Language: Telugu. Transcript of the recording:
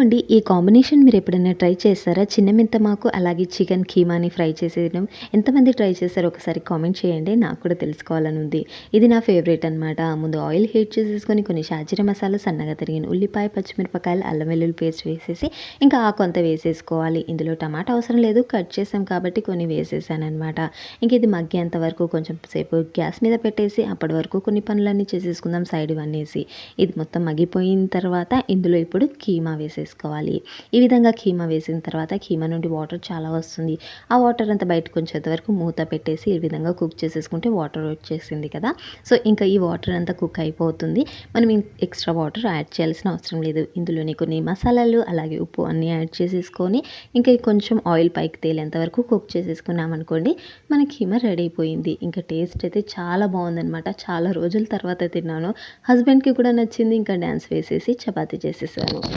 అండి ఈ కాంబినేషన్ మీరు ఎప్పుడైనా ట్రై చేస్తారా చిన్న మెంతమాకు అలాగే చికెన్ కీమాని ఫ్రై చేసేయడం. ఎంతమంది ట్రై చేశారో ఒకసారి కామెంట్ చేయండి నాకు కూడా తెలుసుకోవాలని ఉంది. ఇది నా ఫేవరెట్ అనమాట ముందు ఆయిల్ హీట్ చేసేసుకొని కొన్ని షాజీర మసాలా సన్నగా తరిగిన ఉల్లిపాయ పచ్చిమిరపకాయలు అల్లం వెల్లుల్లి పేస్ట్ వేసేసి ఇంకా ఆ కొంత వేసేసుకోవాలి. ఇందులో టమాటా అవసరం లేదు కట్ చేసాం కాబట్టి కొన్ని వేసేసాను అనమాట ఇంక ఇది మగ్గేంత వరకు కొంచెం సేపు గ్యాస్ మీద పెట్టేసి అప్పటి వరకు కొన్ని పనులన్నీ చేసేసుకుందాం సైడ్ అనేసి ఇది మొత్తం మగ్గిపోయిన తర్వాత ఇందులో ఇప్పుడు కీమా వేసేసి వేసుకోవాలి ఈ విధంగా కీమా వేసిన తర్వాత కీమా నుండి వాటర్ చాలా వస్తుంది. ఆ వాటర్ అంతా బయటకు వచ్చేంత వరకు మూత పెట్టేసి ఈ విధంగా కుక్ చేసేసుకుంటే వాటర్ వచ్చేసింది కదా. సో ఇంకా ఈ వాటర్ అంతా కుక్ అయిపోతుంది. మనం ఎక్స్ట్రా వాటర్ యాడ్ చేయాల్సిన అవసరం లేదు. ఇందులోని కొన్ని మసాలాలు అలాగే ఉప్పు అన్నీ యాడ్ చేసేసుకొని ఇంకా కొంచెం ఆయిల్ పైకి తేలేంత వరకు కుక్ చేసేసుకున్నాం అనుకోండి మన కీమా రెడీ అయిపోయింది. ఇంకా టేస్ట్ అయితే చాలా బాగుందనమాట చాలా రోజుల తర్వాత తిన్నాను. హస్బెండ్కి కూడా నచ్చింది. ఇంకా డ్యాన్స్ వేసేసి చపాతీ చేసేసాను.